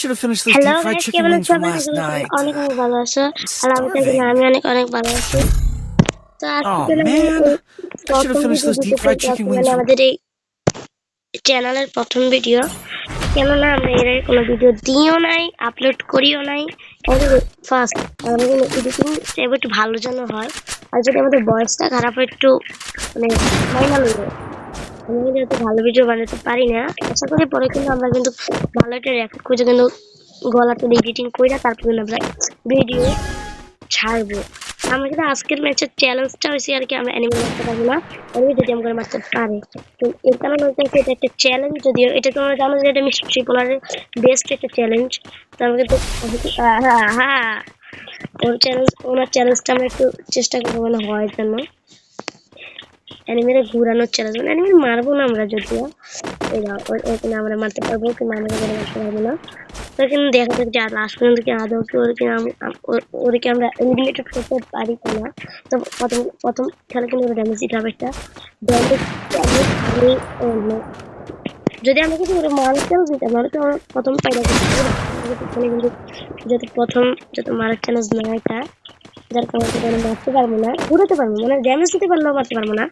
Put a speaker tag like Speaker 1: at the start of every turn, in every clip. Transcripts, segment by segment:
Speaker 1: should have finished those
Speaker 2: hello
Speaker 1: deep fried chicken wings from last night.
Speaker 2: অনেক অনেক ভালো আছো। আর আমি তো. আমি অনেক অনেক ভালো আছি। তো
Speaker 1: Oh
Speaker 2: আজকে
Speaker 1: man, I should have finished those deep fried chicken wings.
Speaker 2: মানে আমাদের এই চ্যানেলের প্রথম ভিডিও কেননা আমরা এর আগে কোনো ভিডিও দিও নাই আপলোড করিও নাই। ফার্স্ট আমাদের এডিটিং একটু ভালো যেন হয়। আর যদি আমাদের বয়সটা খারাপ হয় একটু মানে ফাইনাল হয়ে যায় আমি যেহেতু ভালো ভিডিও বানাতে পারি না, আশা করি পরে কিন্তু আমরা কিন্তু ভালো একটা রেকর্ড খুঁজে কিন্তু গলাটা এডিটিং করে তারপর কিন্তু আমরা ভিডিও ছাড়বো। আমরা কিন্তু আজকের ম্যাচের চ্যালেঞ্জটা হয়েছে আর কি আমরা অ্যানিমে মারতে পারব না। অ্যানিমে যদি আমরা মারতে পারে। তো এর কারণে হচ্ছে এটা একটা চ্যালেঞ্জ যদিও, এটা তোমরা জানো যে এটা মিস্ট্রি ট্রিপলারের বেস্ট একটা চ্যালেঞ্জ তো আমরা কিন্তু হ্যাঁ হ্যাঁ ওর চ্যালেঞ্জ ওনার চ্যালেঞ্জটা আমরা একটু চেষ্টা করব মানে হয় জন্য অ্যানিমেরে ঘুরানোর চ্যালেঞ্জ মানে অ্যানিমে মারবো না আমরা যদিও। ওখানে আমরা মারতে পারব কিন্তু আমরা মারতে পারব না তো কিন্তু দেখা যাক যে লাস্ট পর্যন্ত কি আদৌ কি ওর কি আম- আম- ওর- ওরকে আমরা এলিমিনেটেড করতে পারি কিনা তো প্রথম প্রথম খেলা কিন্তু ড্যামেজ হবে একটা ড্যামেজ আমি অন্য যদি আমরা কিছু মারার চ্যালেঞ্জ দিতাম তাহলে তো প্রথম পাইলা কিন্তু, যত প্রথম যত মারার চ্যালেঞ্জ না এটা যার কারণে আমি মারতে পারব না, ঘুরাতে পারব মানে ড্যামেজ দিতে পারলেও মারতে পারব না।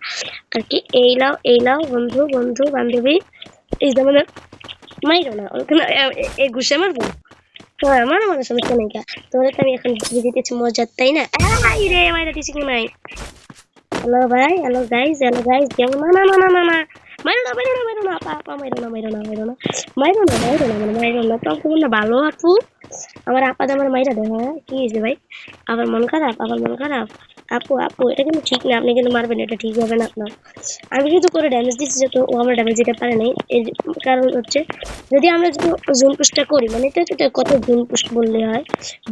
Speaker 2: আর কি, এই লাও এই লাও বন্ধু বন্ধু, বান্ধবী, এই যেমন মাইরো না, ওখানে এই ঘুষে মারবো? তো আমার মনে সমস্যা নেই তোরা তো আমি এখন দিয়ে দিতেছি মজার, তাই না? আই রে মাইরা দিছি কি নাই হ্যালো ভাই, হ্যালো গাইস হ্যালো গাইস কেমন? না না না না না মাইরো না মাইরো না মাইরো না আপা মাইরো না মাইরো না মাইরো না। মাইরো না মাইরো না মানে মাইরো না, তো তোমার ভালো আপু আমার আপা তো আমার মাইরা দেয় হ্যাঁ? কি হয়েছে ভাই? আবার মন খারাপ? আবার মন খারাপ? আপু আপু, এটা কিন্তু ঠিক না, আপনি কিন্তু মারবেন, এটা ঠিক হবে না আপনার। আমি কিন্তু করে ড্যামেজ দিচ্ছি যেহেতু ও আমার ড্যামেজ দিতে পারে নাই। এর কারণ হচ্ছে, যদি আমরা যদি জুন পুশটা করি মানে এটা এটা কত জুন পুশ বললে হয়?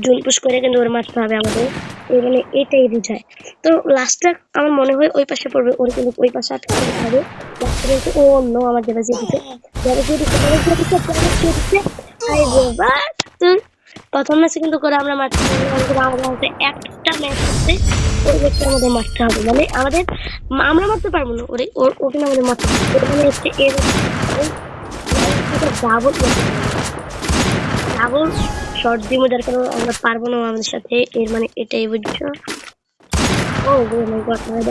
Speaker 2: জুন পুশ করে কিন্তু ওর মারতে হবে আমাদের। এই মানে এটাই বোঝায়। তো লাস্টটা আমার মনে হয় ওই পাশে পড়বে, ওর কিন্তু ওই পাশে আটকে হবে। লাস্টে কিন্তু ও অন্য আমার ড্যামেজ দিতে ড্যামেজ দিয়ে দিতে ড্যামেজ দিয়ে দিতে ড্যামেজ দিয়ে দিতে আই গো বাস তুই প্রথম ম্যাচে কিন্তু করে আমরা মারতে পারি না, কিন্তু আমাদের একটা ম্যাচ হচ্ছে ওই ম্যাচটা আমাদের মারতে হবে। মানে আমাদের আমরা মারতে পারব না ওরে ওর ওকে আমাদের মারতে হবে। মানে হচ্ছে এর ডাবল ডাবল শর্ট কারণে আমরা পারব না আমাদের সাথে এর মানে এটাই বুঝছ? ও মানে মানে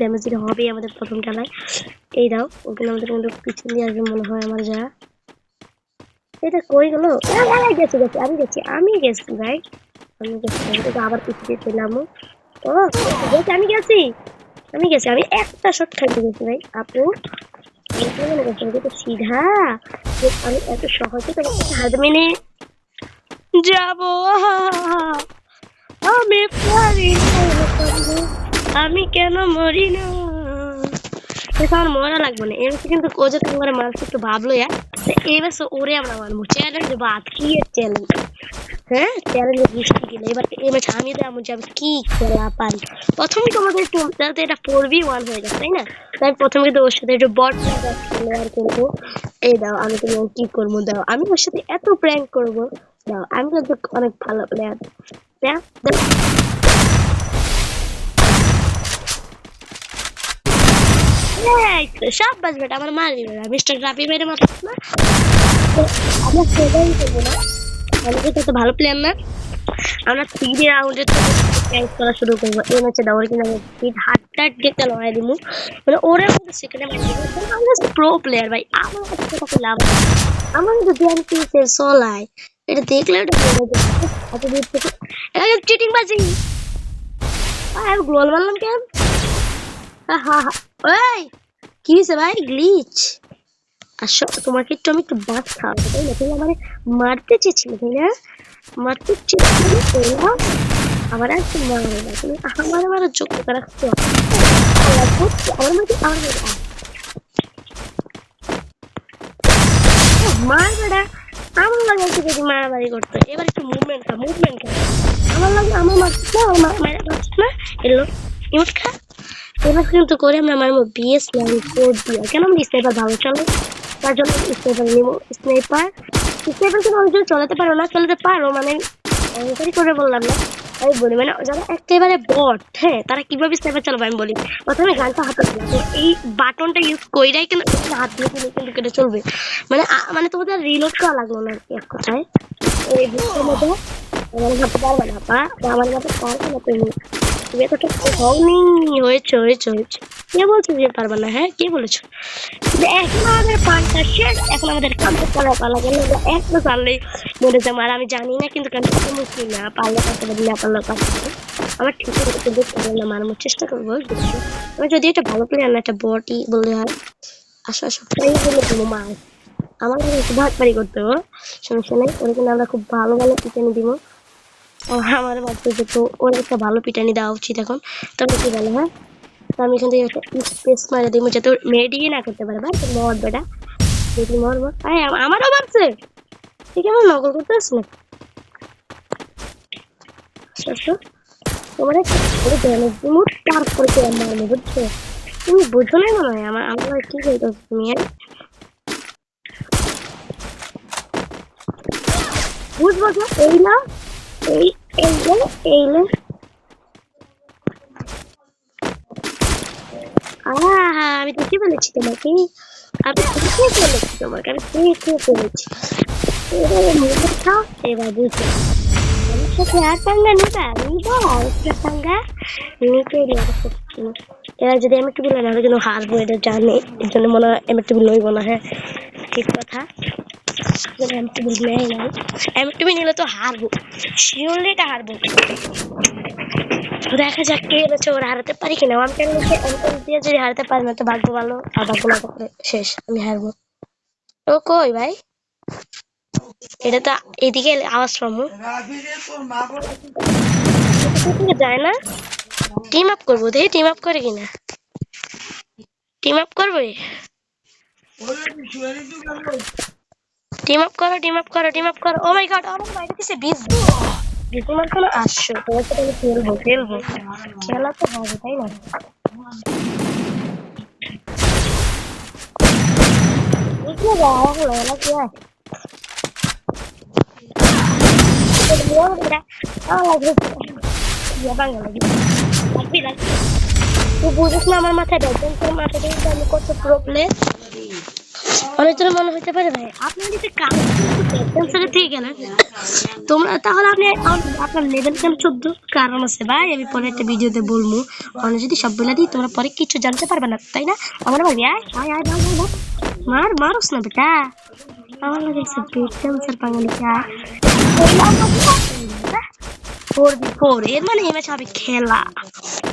Speaker 2: ড্যামেজ হবেই আমাদের প্রথম খেলায়। এই দাও ওখানে আমাদের কিন্তু পিছন দিয়ে আসবে মনে হয় আমার যা এটা কই গেল? গেছি গেছি, আমি গেছি আমি গেছি ভাই। আমি গেছি আবার পিছিয়ে পেলাম ও গেছি আমি গেছি আমি গেছি, আমি একটা শট খাইতে গেছি ভাই, আপু। সিধা আমি এত সহজে আমি কেন মরি লাগবে না। এর কিন্তু যে তোমার মানুষ একটু ভাবলো ইয়া এবার ওরে আমরা মানবো চ্যালেঞ্জ বাদ কি চ্যালেঞ্জ হ্যাঁ চ্যালেঞ্জ গেলে এবার ম্যাচ আমি তো খেলা পারি প্রথম তোমাদের এটা ফোর বি ওয়ান হয়ে গেছে তাই না তাই প্রথমে কিন্তু ওর সাথে একটু বট প্লেয়ার করব এই দাও আমি তুমি কি করব দাও আমি ওর সাথে এত প্র্যাঙ্ক করব দাও আমি কিন্তু অনেক ভালো প্লেয়ার দাও। সব বাজবে আমার মারি না। মিস্টার রাবি মেরে মাত্র না। আমরা সেটাই করব না। আমাদের তো ভালো প্লেয়ার না। আমরা থ্রি রাউন্ডে তো করা শুরু করব। এই ম্যাচে দাও কিন্তু আমি ফিট হার্ট টাট গেতে লড়াই দিব? মানে ওরা কিন্তু সেখানে আমরা প্রো প্লেয়ার ভাই। আমার কাছে কথা লাভ আমার কিন্তু জ্ঞান কি সে সলাই এটা দেখলে এটা। এত দূর থেকে এটা চিটিং বাজি। আমি গ্লোল মারলাম কেন? হা হা ওই, কি হয়েছে ভাই? গ্লিচ আসো, তোমাকে একটু, আমি একটু বাদ খাওয়াবো, তাই না? তুমি আমার মারতে চেয়েছিলে, তাই না? মারতে আবার আর না। তুমি আমার যোগ্যতা রাখছো। আমার আমার। মার আমার লাগে যদি মারামারি করতো এবার একটু মুভমেন্ট খা মুভমেন্ট খা। আমার লাগে আমার মারছিস না আমার মায়ের মারছিস না? এলো, ইমোট খা। এবার কিন্তু করে আমরা মারবো বিএস নাইন ফোর দিয়ে কেন স্নাইপার ভালো তার জন্য স্নাইপার নিবো। স্নাইপার স্নাইপার কিন্তু অনেক জোর চালাতে পারো না, চালাতে পারো মানে করে বললাম না। আমি বলি মানে যারা একেবারে বট হ্যাঁ তারা কীভাবে স্নাইপার চালাবে আমি বলি। প্রথমে গানটা হাতে এই বাটনটা ইউজ কইরাই কিন্তু হাত দিয়ে কিন্তু কেটে চলবে। মানে মানে তোমাদের রিলোড করা লাগল না এক কথায়। এই মধ্যে আমার হাতে পারবে না পা আমার মতো পারবে না তুমি তুমি হয়েছে হয়েছে হয়েছে। কে বলছো যে পারবে না হ্যাঁ? কে বলেছ? এখন আমাদের পানটা শেষ, এখন আমাদের পালা গেল। একটা আমি জানি না, কিন্তু কেন মুসলিম না, পারলে পারি না, পারলে আমার ঠিক কিন্তু না চেষ্টা করব আমি যদি একটা ভালো প্লেয়ার না একটা বটি বললে হয়, আসো আসো, প্রায় বলে আমার একটু ভাগ পারি করতে হবে সমস্যা নেই ওরা কিন্তু আমরা খুব ভালো ভালো পিটানি দিব। আমার যে তো ওর একটা ভালো পিটানি দেওয়া উচিত এখন। তবে কি বলো হ্যাঁ? তো আমি এখান থেকে স্পেস মারে দিব যাতে মেডিয়ে না করতে পারে। বা মর বেটা। দেখি মর মর? আমারও ভাবছে ঠিক আমার নকল করতে আসছে না তোমার তারপরে আমার বুঝছ? তুমি বোঝো না আমার আমার কি বলতো তুমি হ্যাঁ? বুঝব এই না এই এই না এই না আহা আমি দেখে ফেলেছি তোমাকে? আমি দেখে ফেলেছি তোমাকে আমি এবারে খাও, এবার বুঝো আমার সাথে আর পাঙ্গা নিবা? নিবা একটা পাঙ্গা নিতে এরা যদি আমি একটু বলে না হলে কিন্তু হারবো এটা জানে। এর জন্য মনে হয় আমি একটু লইব না হ্যাঁ? ঠিক কথা। আমি একটু নেই না আমি একটু নিলে তো হারবো। শিওরলি এটা হারবো। দেখা যাক কে বেছে ওরা হারাতে পারি কিনা। আমি কেন অন্তর দিয়ে যদি হারাতে পারি, না তো ভাগ্য ভালো আর ভাগ্য না থাকলে শেষ, আমি হারবো। ও কই ভাই? এটা তো এদিকে আওয়াজ পাবো। যায় না? টিম আপ করব দেখি টিম আপ করে কিনা। টিম আপ করব টিম আপ করো টিম আপ করো টিম আপ করো। ও মাই গড আমার বাইরে দিছে বিজ তোমার কোনো আসছো তোমার সাথে আমি খেলব খেলব। খেলা তো হবে তাই না? বুঝলে যাওয়া হলো না কি আর তুই বুঝিস না আমার মাথায় তোর মাথায় আমি কত প্রবলেম মনে পারে ভাই? যদি তোমরা তাহলে আপনি আপনার লেভেল কেন চোদ্দ? কারণ আছে ভাই, আমি পরে একটা ভিডিওতে বলব। যদি সব দিই, তোমরা পরে কিছু জানতে পারবে না, তাই না? আমার আয় আয় আয় ভাই ভাই মার, মারুস না বেটা। আমার লাগে বাঙালি ফোর বি ফোর, এর মানে এই ম্যাচ হবে খেলা।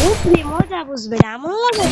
Speaker 2: ও মজা বুঝবে না মজা